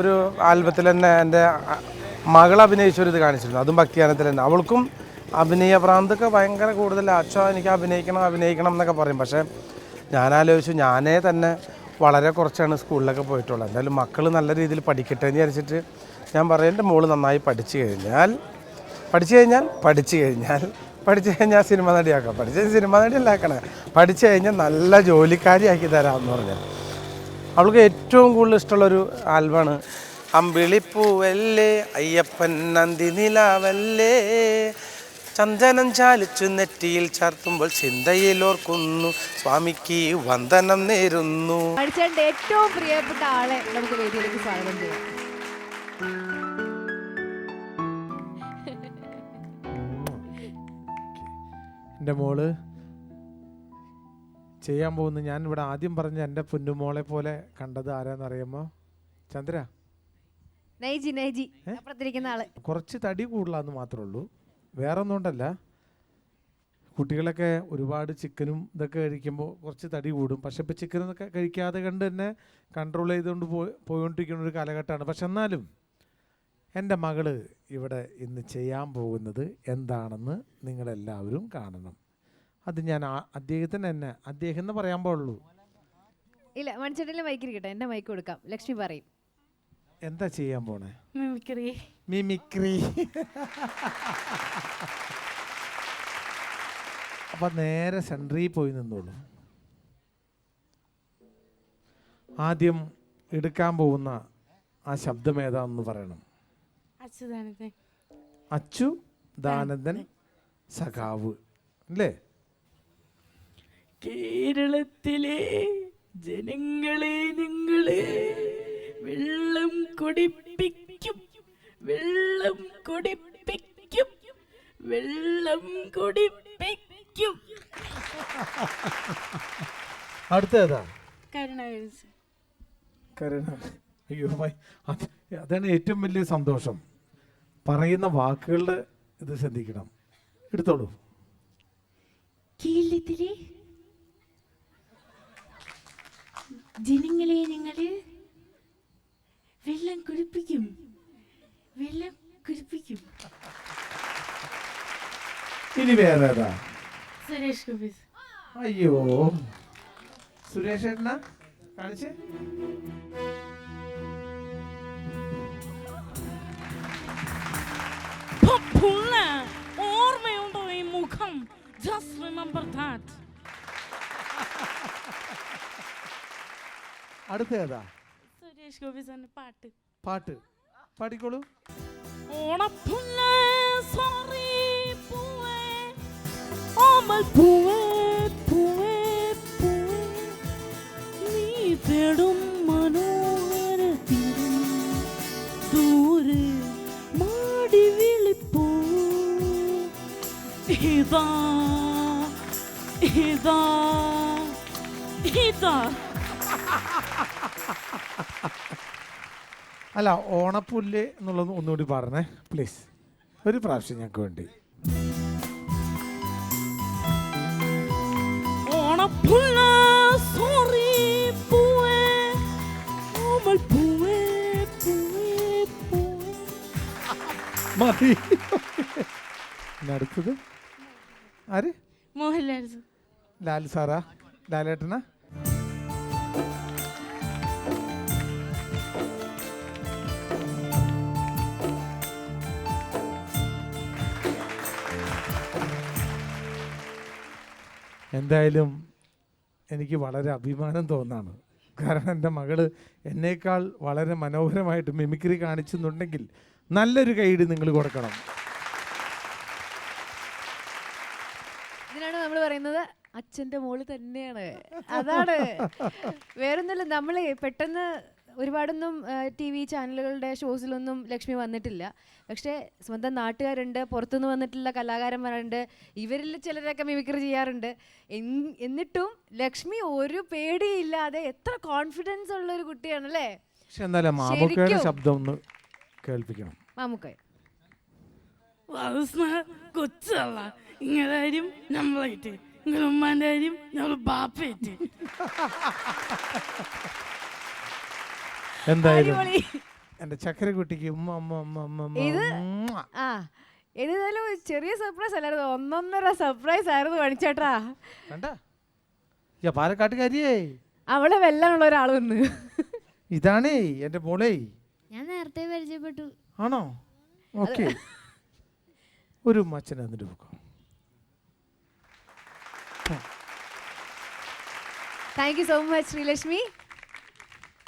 ഒരു ആൽബത്തിൽ തന്നെ എന്റെ മകൾ അഭിനയിച്ചൊരു ഇത് കാണിച്ചിരുന്നു. അതും ഭക്തിയാനത്തിൽ തന്നെ. അവൾക്കും അഭിനയ പ്രാന്തൊക്കെ ഭയങ്കര കൂടുതൽ അച്ഛ എനിക്ക് അഭിനയിക്കണം അഭിനയിക്കണം എന്നൊക്കെ പറയും. പക്ഷേ ഞാൻ ആലോചിച്ചു ഞാനേ തന്നെ വളരെ കുറച്ചാണ് സ്കൂളിലൊക്കെ പോയിട്ടുള്ളത്. എന്തായാലും മക്കൾ നല്ല രീതിയിൽ പഠിക്കട്ടെ എന്ന് വിചാരിച്ചിട്ട് ഞാൻ പറയും എന്റെ മോൾ നന്നായി പഠിച്ചു കഴിഞ്ഞാൽ പഠിച്ചു കഴിഞ്ഞാൽ പഠിച്ചു കഴിഞ്ഞാൽ പഠിച്ചു കഴിഞ്ഞാൽ സിനിമ നടിയാക്കാം പഠിച്ച സിനിമ നടിയല്ലാക്കണേ പഠിച്ചു കഴിഞ്ഞാൽ നല്ല ജോലിക്കാരിയാക്കി തരാമെന്ന് പറഞ്ഞു അവൾക്ക് ഏറ്റവും കൂടുതൽ ഇഷ്ടമുള്ളൊരു ആൽബമാണ്. അമ്പിളിപ്പൂവല്ലേ അയ്യപ്പൻ നന്ദി നിലാവല്ലേ. ചന്ദനം ചാലിച്ചു നെറ്റിയിൽ ചാർത്തുമ്പോൾ ചിന്തയിൽ ഓർക്കുന്നു സ്വാമിക്ക് വന്ദനം നേരുന്നു. ഏറ്റവും പ്രിയപ്പെട്ട ആളെ നമുക്ക് വേദിയിലേക്ക് സ്വാഗതം ചെയ്യാം. എന്റെ മോൾ ചെയ്യാൻ പോകുന്നത് ഞാൻ ഇവിടെ ആദ്യം പറഞ്ഞ എന്റെ പൊന്നുമോളെ പോലെ കണ്ടത് ആരാന്നറിയാമോ ചന്ദ്ര. നൈജി നൈജി. അപ്പുറത്തിരിക്കുന്ന ആൾ. കുറച്ച് തടി കൂടുതലാന്ന് മാത്രമേ ഉള്ളൂ. വേറെ ഒന്നും കൊണ്ടല്ല കുട്ടികളൊക്കെ ഒരുപാട് ചിക്കനും ഇതൊക്കെ കഴിക്കുമ്പോൾ കുറച്ച് തടി കൂടും. പക്ഷെ ഇപ്പോൾ ചിക്കനൊക്കെ കഴിക്കാതെ കണ്ട് തന്നെ കൺട്രോൾ ചെയ്തുകൊണ്ട് പോയി പോയിക്കൊണ്ടിരിക്കുന്ന ഒരു കാലഘട്ടമാണ്. പക്ഷെ എന്നാലും എന്റെ മകൾ ഇവിടെ ഇന്ന് ചെയ്യാൻ പോകുന്നത് എന്താണെന്ന് നിങ്ങളെല്ലാവരും കാണണം. അത് ഞാൻ അദ്ദേഹത്തിന് തന്നെ അദ്ദേഹം എന്ന് പറയാൻ പാടുള്ളൂ. ഇല്ല മണിച്ചേട്ടന്റെ മൈക്ക് ഇരിക്കട്ടെ എന്റെ മൈക്ക് കൊടുക്കാം. ലക്ഷ്മി പറയും. എന്താ ചെയ്യാൻ പോണേ? മിമിക്രി മിമിക്രി അപ്പൊ നേരെ സെൻട്രി പോയി നിന്നോളൂ. ആദ്യം എടുക്കാൻ പോകുന്ന ആ ശബ്ദം ഏതാണെന്ന് പറയണം. അച്യുതാനന്ദൻ. അച്ചു ദാനന്ദൻ സഖാവ്. അല്ലേ? കേരളത്തിലെ ജനങ്ങളെ നിങ്ങളെ വെള്ളം കുടിപ്പിക്കും വെള്ളം കുടിപ്പിക്കും വെള്ളം കുടിപ്പിക്കും. അടുത്തേതാ കരുണാകരൻ കരുണ അയ്യോ അത് അതാണ് ഏറ്റവും വലിയ സന്തോഷം. പറയുന്ന വാക്കുകളുടെ ഇത് ശ്രദ്ധിക്കണം. എടുത്തോളൂ. കേരളത്തിലെ ജനങ്ങളെ ഞങ്ങൾ വെള്ളം കുടിപ്പിക്കും. വെള്ളം കുടിപ്പിക്കും. ഇനി വേറെ ഏതാ? സുരേഷ് ഗോപി. അയ്യോ. സുരേഷ് ഏട്ടനാ? കാണിച്ച്. ഓർമ്മയുണ്ടോ ഈ മുഖം? ജസ്റ്റ് റിമെമ്പർ ദാറ്റ് അടുത്ത ഏതാ? സുരേഷ് ഗോപി സാറിന്റെ പാട്ട്. പാട്ട്. പാടിക്കോളൂ. ഓണപ്പുല്ല സോറി പൂവേ ഓമൽ പൂവേ പൂവേ പൂവേ. നീ തേടും മനോഹര തീരം ദൂരെ മാടി വിളിപ്പൂ. ഇതാ ഇതാ ഇതാ. അല്ല ഓണപ്പുല്ല് എന്നുള്ളത് ഒന്നുകൂടി പറഞ്ഞേ പ്ലീസ് ഒരു പ്രാവശ്യം ഞങ്ങൾക്ക് വേണ്ടി. ഓണപ്പുള്ള സോറി പൂവേ. ഓമൽ പൂവേ പൂവേ പൂവേ. മതി. പിന്നെ അടുത്തത്? ആര്? മോഹൻലാൽ. ലാൽ സാറാ? ലാലേട്ടനാ? എന്തായാലും എനിക്ക് വളരെ അഭിമാനം തോന്നാണ്. കാരണം എന്റെ മകൾ എന്നേക്കാൾ വളരെ മനോഹരമായിട്ട് മിമിക്രി കാണിച്ചെന്നുണ്ടെങ്കിൽ നല്ലൊരു ഗൈഡ് നിങ്ങൾ കൊടുക്കണം. ഇതിനാണ് നമ്മൾ പറയുന്നത് അച്ഛന്റെ മോൾ തന്നെയാണ്. അതാണ്. വേറൊന്നുമില്ല നമ്മളെ പെട്ടെന്ന് ഒരുപാടൊന്നും ടി വി ചാനലുകളുടെ ഷോസിലൊന്നും ലക്ഷ്മി വന്നിട്ടില്ല. പക്ഷേ സ്വന്തം നാട്ടുകാരുണ്ട് പുറത്തുനിന്ന് വന്നിട്ടുള്ള കലാകാരന്മാരുണ്ട്. ഇവരിൽ ചിലരൊക്കെ മിമിക്രി ചെയ്യാറുണ്ട്. എന്നിട്ടും ലക്ഷ്മി ഒരു പേടിയില്ലാതെ എത്ര കോൺഫിഡൻസ് ഉള്ള ഒരു കുട്ടിയാണല്ലേ? പക്ഷെ എന്നാലും മാമുക്കയുടെ ശബ്ദം ഒന്ന് കേൾപ്പിക്കണം. മാമുക്കോയ് വാസന കൊച്ചല്ല. ഇങ്ങനെ കാര്യം നമ്മളായിട്ട് ഉമ്മാന്റെ കാര്യം നമ്മൾ ബാപ്പയായിട്ട് എന്തായാലും എന്റെ എന്റെ ചക്കരക്കുട്ടിക്ക് ഉമ്മ ഉമ്മ ഉമ്മ ഇത് ഉമ്മ. ആ ഏതായാലും ചെറിയ സർപ്രൈസ് അല്ലായിരുന്നു. ഒന്നൊന്നര സർപ്രൈസ് ആയിരുന്നു പണിച്ചേട്ടാ കണ്ട? പാലക്കാട്ടുകാരിയേ. അവളെ വെല്ലാനുള്ള ഒരാൾ വന്ന്. ഇതാണേ എന്റെ മോളേ. ഞാൻ നേരത്തെ പരിചയപ്പെട്ടു. ആണോ? ഓക്കെ. ഒരു മച്ചൻ എന്നിട്ട് പോകാം thank you so much Sreelakshmi.